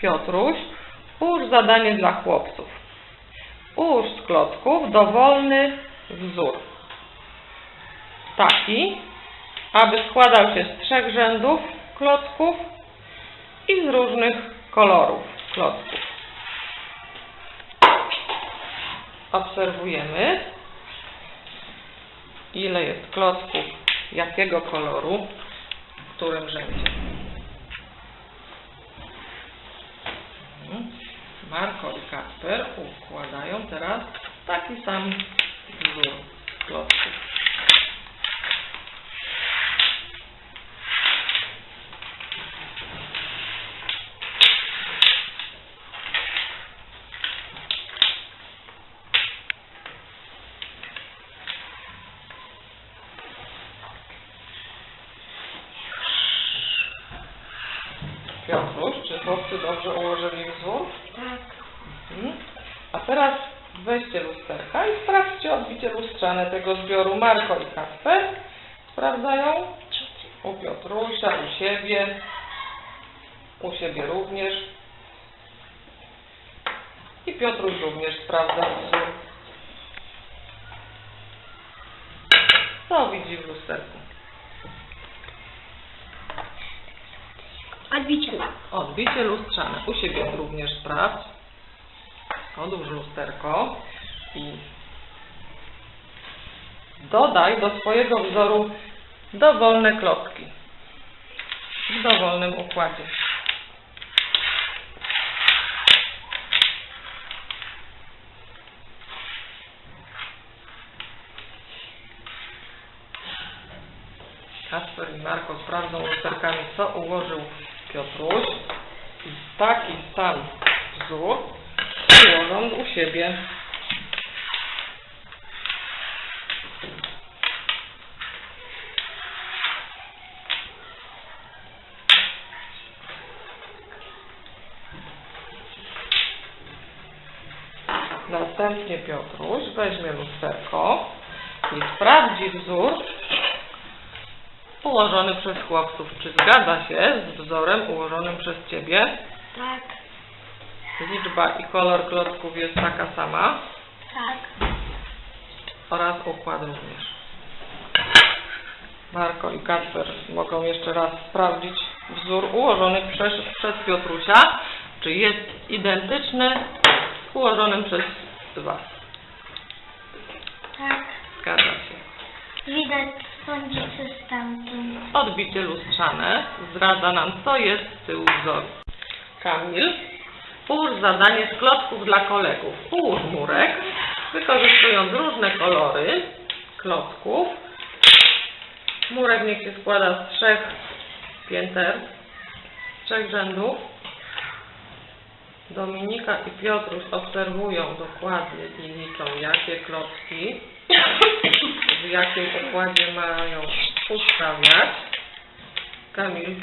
Piotruś, ułóż zadanie dla chłopców. Ułóż z klocków dowolny wzór. Taki, aby składał się z trzech rzędów klocków i z różnych kolorów klocków. Obserwujemy, ile jest klocków jakiego koloru w którym rzędzie. Mhm. Marko i Kasper układają teraz taki sam wzór klocków. Piotruś, czy chłopcy dobrze ułożyli wzór? Teraz weźcie lusterka i sprawdźcie odbicie lustrzane tego zbioru. Marko i Kasper sprawdzają u Piotrusia, u siebie, u siebie również. I Piotruś również sprawdza wzór. Co widzi w lusterku? Odbicie. Odbicie lustrzane. U siebie również sprawdź. Odłóż lusterko i dodaj do swojego wzoru dowolne klocki w dowolnym układzie. Kasper i Marko sprawdzą lusterkami, co ułożył Piotruś. I taki sam wzór ułożą u siebie. Następnie Piotruś weźmie lusterko i sprawdzi wzór ułożony przez chłopców. Czy zgadza się z wzorem ułożonym przez Ciebie? Tak. Liczba i kolor klocków jest taka sama Tak. oraz układ również. Marko i Kasper mogą jeszcze raz sprawdzić wzór ułożony przez, przez Piotrusia, czy jest identyczny z ułożonym przez Was. Tak. Zgadza się. Widać słońce stamtąd. Odbicie lustrzane zdradza nam, co jest z tyłu wzoru. Kamil, ułóż zadanie z klocków dla kolegów. Ułóż murek, wykorzystując różne kolory klocków. Murek niech się składa z trzech pięter, trzech rzędów. Dominika i Piotruś obserwują dokładnie i liczą, jakie klocki w jakim układzie mają ustawiać. Kamil.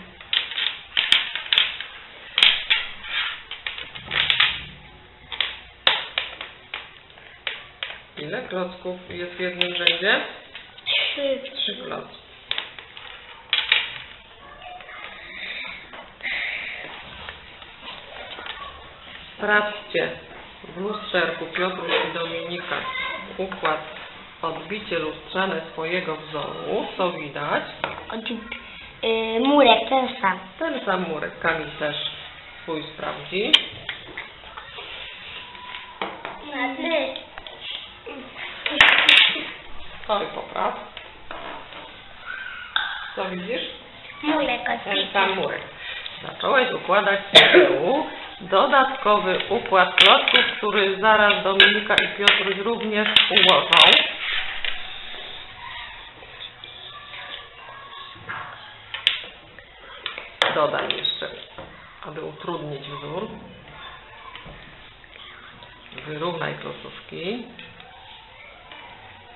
Ile klocków jest w jednym rzędzie? Trzy. Trzy klocki. Sprawdźcie w lusterku Piotruś i Dominika układ odbicie lustrzane swojego wzoru. Co widać? Y, murek ten sam. Ten sam murek Kamil też swój sprawdzi. Ładny. Oj, popraw. Co widzisz? Murek Ten sam murek. Zacząłeś układać z tyłu dodatkowy układ klocków, który zaraz Dominika i Piotruś również ułożą. Dodaj jeszcze, aby utrudnić wzór. Wyrównaj klocówki.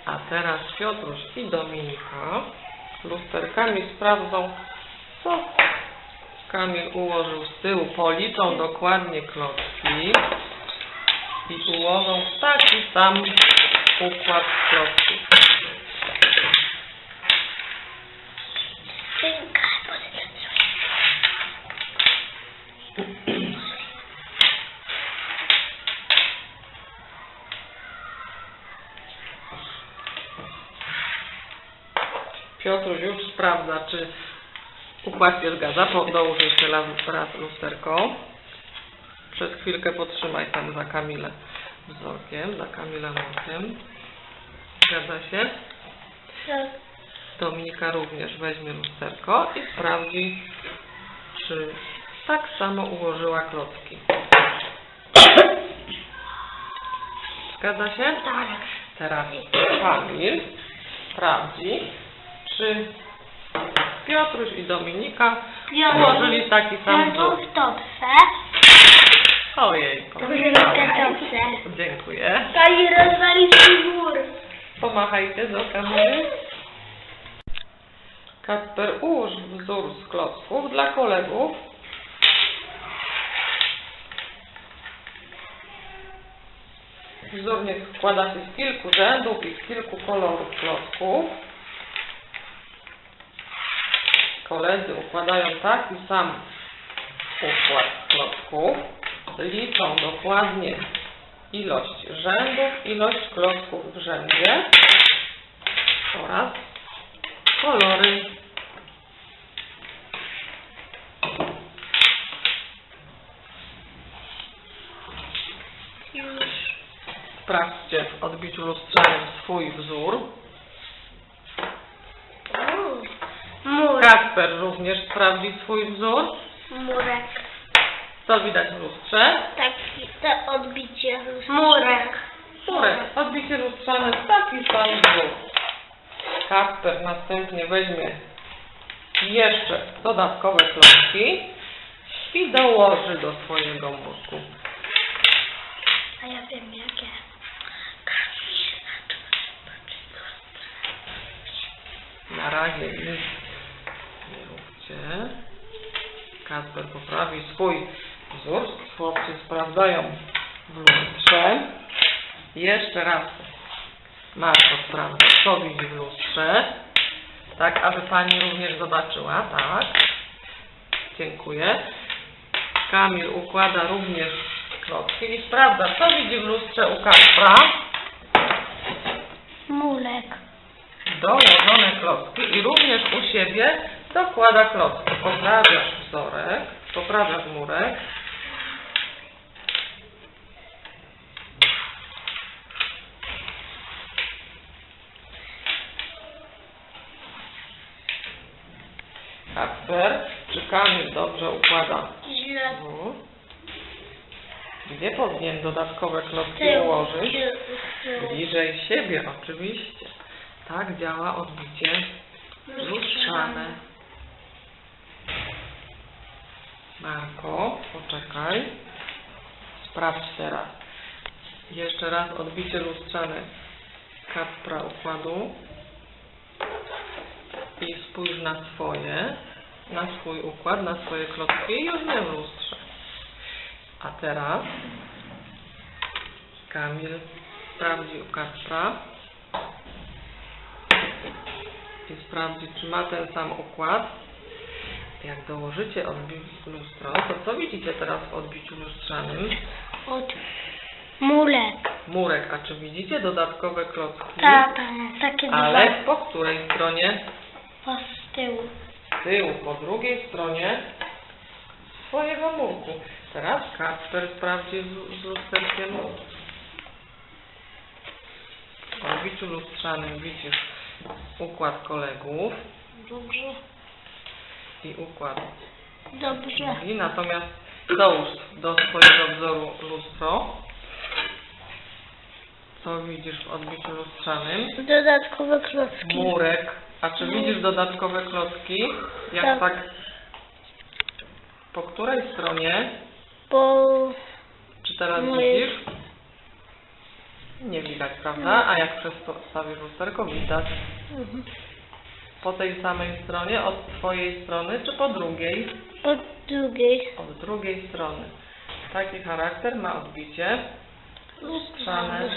A teraz Piotruś i Dominika lusterkami sprawdzą, co Kamil ułożył z tyłu. Policzą dokładnie klocki i ułożą w taki sam układ klocków. Piotruś już sprawdza, czy układ się zgadza. Dołóż jeszcze raz, raz lusterko. Przez chwilkę potrzymaj tam za Kamilę wzorkiem, za Kamilem okiem. Zgadza się? Tak. Dominika również weźmie lusterko i sprawdzi, czy tak samo ułożyła klocki. Zgadza się? Tak. Teraz Kamil sprawdzi, czy Piotruś i Dominika ułożyli taki sam wzór. w topce. Ojej, Piotr topce. dziękuję. Kali rozwali mur. Pomachajcie do kamery. Kasper, ułóż wzór z klocków dla kolegów. Wzór niech składa się z kilku rzędów i z kilku kolorów klocków. Koledzy układają taki sam układ klocków. Liczą dokładnie ilość rzędów, ilość klocków w rzędzie oraz kolory. Sprawdźcie w odbiciu lustrzanym swój wzór. Kasper również sprawdzi swój wzór. Murek. Co widać w lustrze? Taki to odbicie. Murek. Murek. Odbicie lustrzane taki sam wzór. Kasper następnie weźmie jeszcze dodatkowe klocki i dołoży do swojego mózgu. A ja wiem jakie. Na razie nic nie róbcie. Kasper poprawi swój wzór. Chłopcy sprawdzają w lustrze. Jeszcze raz Marko sprawdza, co widzi w lustrze. Tak, aby Pani również zobaczyła. Tak. Dziękuję. Kamil układa również klocki i sprawdza, co widzi w lustrze u Kaspra. Mulek. dołożone klocki i również u siebie dokłada klocki. Poprawiasz wzorek, poprawiasz murek. Kasper, czy Kamil dobrze układa Źle. wzór? Gdzie powinien dodatkowe klocki ułożyć? Bliżej siebie, oczywiście. Tak działa odbicie lustrzane. Marko, poczekaj. Sprawdź teraz. Jeszcze raz odbicie lustrzane Kacpra układu. I spójrz na swoje, na swój układ, na swoje klocki i już nie w lustrze. A teraz Kamil sprawdzi u Kacpra i sprawdzi, czy ma ten sam układ. Jak dołożycie odbi- lustro, to co widzicie teraz w odbiciu lustrzanym? Od. Mulek. Murek, a czy widzicie dodatkowe klocki? Tak, takie Ale dwa. po której stronie? Po z tyłu. Z tyłu, po drugiej stronie swojego murku. Teraz Kacper sprawdzi z, z lusterkiem. W odbiciu lustrzanym widzisz układ kolegów Dobrze. I układ Dobrze. I natomiast dołóż do swojego wzoru lustro. Co widzisz w odbiciu lustrzanym? Dodatkowe klocki. Murek. A czy widzisz dodatkowe klocki? Jak Tak. tak? Po której stronie? Po... Czy teraz widzisz? Nie widać, prawda? A jak przestawisz lusterko, widać. Mhm. Po tej samej stronie, od twojej strony, czy po drugiej? Po drugiej. Od drugiej strony. Taki charakter ma odbicie lustrzane.